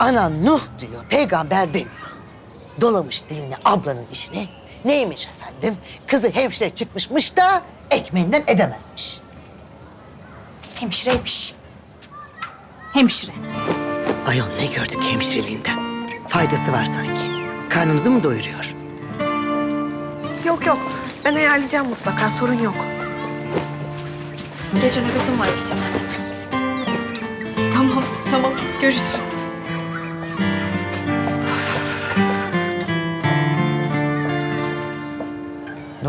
Anan Nuh diyor, peygamber demiyor. Dolamış dilini ablanın işine. Neymiş efendim? Kızı hemşire çıkmışmış da ekmeğinden edemezmiş. Hemşireymiş. Hemşire. Ayol ne gördük hemşireliğinden? Faydası var sanki. Karnımızı mı doyuruyor? Yok yok. Ben ayarlayacağım mutlaka. Sorun yok. Gece nöbetim var diyeceğim. Tamam, tamam. Görüşürüz.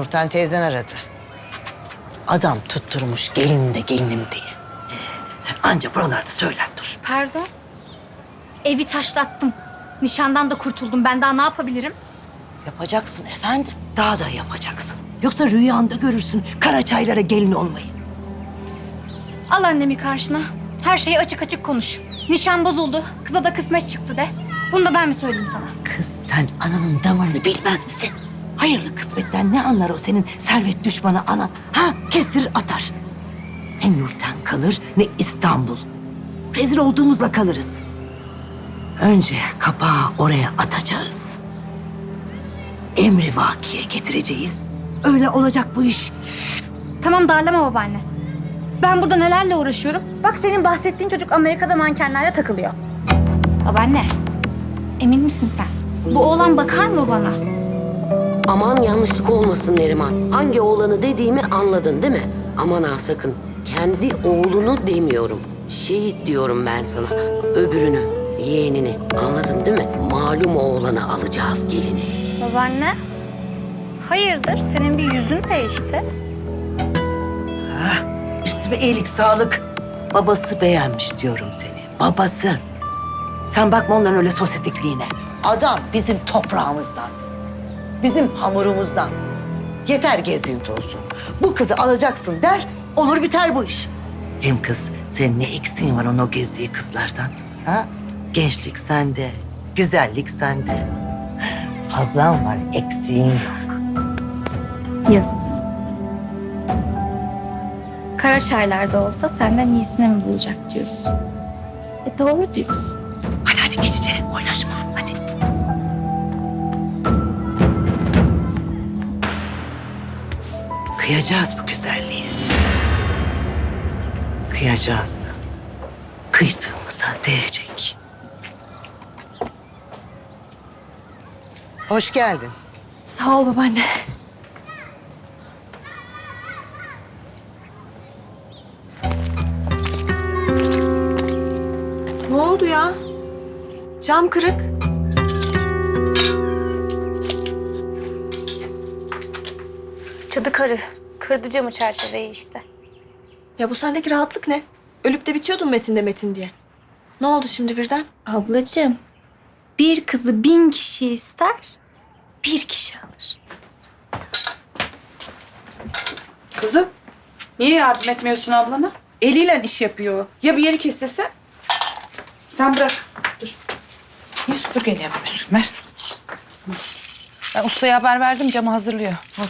Nurten teyzen aradı. Adam tutturmuş gelinim de gelinim diye. Sen anca buralarda söylen dur. Pardon. Evi taşlattım. Nişandan da kurtuldum. Ben daha ne yapabilirim? Yapacaksın efendim. Daha da yapacaksın. Yoksa rüyanda görürsün Karaçaylara gelin olmayı. Al annemi karşına. Her şeyi açık açık konuş. Nişan bozuldu. Kıza da kısmet çıktı de. Bunu da ben mi söyleyeyim sana? Kız sen ananın damarını bilmez misin? Hayırlı kısmetten ne anlar o senin servet düşmanı anan? Ha kestirir atar. Ne Nurten kalır ne İstanbul. Rezil olduğumuzla kalırız. Önce kapağı oraya atacağız. Emri vakiye getireceğiz. Öyle olacak bu iş. Tamam darlama babaanne. Ben burada nelerle uğraşıyorum? Bak senin bahsettiğin çocuk Amerika'da mankenlerle takılıyor. Babaanne, emin misin sen? Bu oğlan bakar mı bana? Aman yanlışlık olmasın Neriman. Hangi oğlanı dediğimi anladın değil mi? Aman ha sakın. Kendi oğlunu demiyorum. Şehit diyorum ben sana. Öbürünü, yeğenini. Anladın değil mi? Malum oğlanı alacağız gelini. Babaanne, hayırdır? Senin bir yüzün değişti. Üstüme iyilik, sağlık. Babası beğenmiş diyorum seni. Babası. Sen bakma onların öyle sosyetikliğine. Adam bizim toprağımızdan. Bizim hamurumuzdan. Yeter gezinti olsun. Bu kızı alacaksın der, olur biter bu iş. Hem kız, senin ne eksiğin var onun o gezdiği kızlardan? Ha? Gençlik sende, güzellik sende. Fazlan var, eksiğin yok. Diyorsun. Karaçaylar'da olsa senden iyisini mi bulacak diyorsun. E doğru diyorsun. Hadi hadi geç içeri, oynaşma. Hadi. Kıyacağız bu güzelliği. Kıyacağız da. Kıydığımıza değecek. Hoş geldin. Sağ ol babaanne. Ne oldu ya? Cam kırık. Cadı karı. Kırdı camı çerçeveyi işte. Ya bu sendeki rahatlık ne? Ölüp de bitiyordun Metin'de Metin diye. Ne oldu şimdi birden? Ablacığım, bir kızı bin kişi ister, bir kişi alır. Kızım, niye yardım etmiyorsun ablana? Eliyle iş yapıyor. Ya bir yeri kesilse? Sen bırak. Dur. Niye süpürgeyle yapmıyorsun? Ver. Ben ustaya haber verdim, camı hazırlıyor. Al.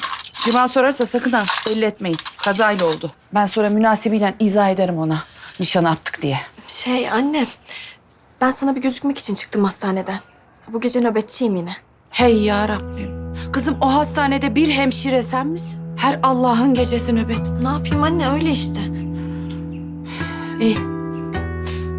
Civan sorarsa sakın ha, belli etmeyin. Kazayla oldu. Ben sonra münasibiyle izah ederim ona. Nişan attık diye. Şey anne, ben sana bir gözükmek için çıktım hastaneden. Bu gece nöbetçiyim yine. Hey ya Rabbim. Kızım o hastanede bir hemşire sen misin? Her Allah'ın gecesi nöbet. Ne yapayım anne öyle işte. İyi.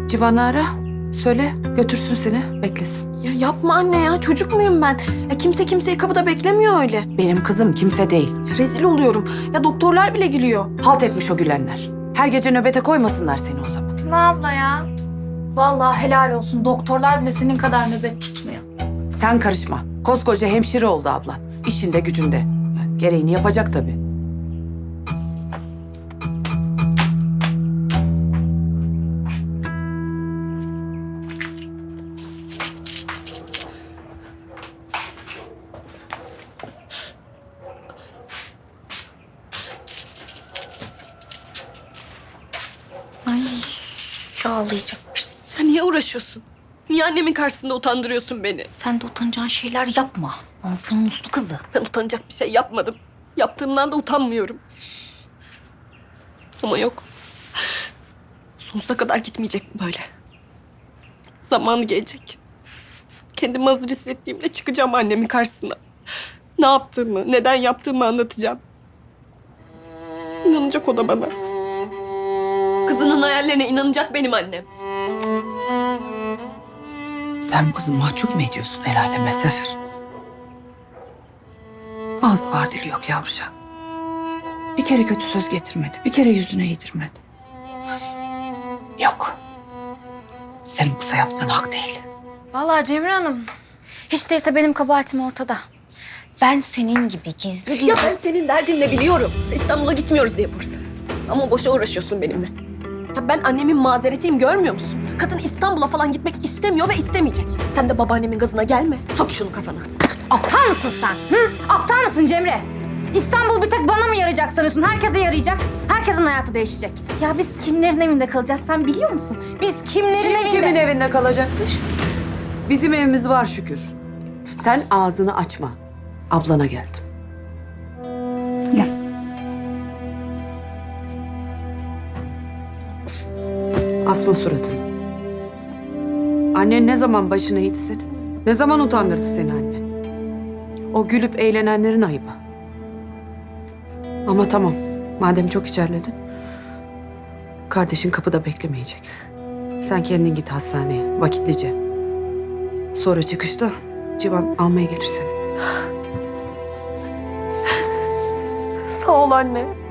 Civan'ı ara. Söyle götürsün seni beklesin. Ya yapma anne ya çocuk muyum ben? Ya kimse kimseyi kapıda beklemiyor öyle. Benim kızım kimse değil. Rezil oluyorum. Ya doktorlar bile gülüyor. Halt etmiş o gülenler. Her gece nöbete koymasınlar seni o zaman. Değil mi abla ya? Vallahi helal olsun. Doktorlar bile senin kadar nöbet tutmuyor. Sen karışma. Koskoca hemşire oldu ablan. İşinde gücünde. Gereğini yapacak tabii. Ağlayacak birisi. Ya niye uğraşıyorsun? Niye annemin karşısında utandırıyorsun beni? Sen de utanacağın şeyler yapma. Anasının uslu kızı. Ben utanacak bir şey yapmadım. Yaptığımdan da utanmıyorum. Ama yok. Sonsuza kadar gitmeyecek böyle. Zamanı gelecek. Kendimi hazır hissettiğimde çıkacağım annemin karşısına. Ne yaptığımı, neden yaptığımı anlatacağım. İnanacak o da bana. Kızının hayallerine inanacak benim annem. Sen bu kızı mahcup mu ediyorsun el aleme Seher? Ağız var dili yok yavrucağım. Bir kere kötü söz getirmedi. Bir kere yüzüne yedirmedi. Yok. Senin bu kıza yaptığın hak değil. Vallahi Cemre Hanım, hiç değilse benim kabahatim ortada. Ben senin gibi gizli gizli... Ya ben senin derdin ne biliyorum. İstanbul'a gitmiyoruz diye Bursa. Ama boşa uğraşıyorsun benimle. Ya ben annemin mazeretiyim görmüyor musun? Kadın İstanbul'a falan gitmek istemiyor ve istemeyecek. Sen de babaannemin gazına gelme. Sok şunu kafana. Aptal mısın sen? Hı? Aptal mısın Cemre? İstanbul bir tek bana mı yarayacak sanıyorsun? Herkese yarayacak. Herkesin hayatı değişecek. Ya biz kimlerin evinde kalacağız sen biliyor musun? Biz kimlerin evinde... Kimin evinde kalacakmış? Bizim evimiz var şükür. Sen ağzını açma. Ablana geldim. Asma suratını. Annen ne zaman başına eğdi seni? Ne zaman utandırdı seni annen? O gülüp eğlenenlerin ayıbı. Ama tamam, madem çok içerledin. Kardeşin kapıda beklemeyecek. Sen kendin git hastaneye, vakitlice. Sonra çıkışta Civan almaya gelir seni. Sağ ol anne.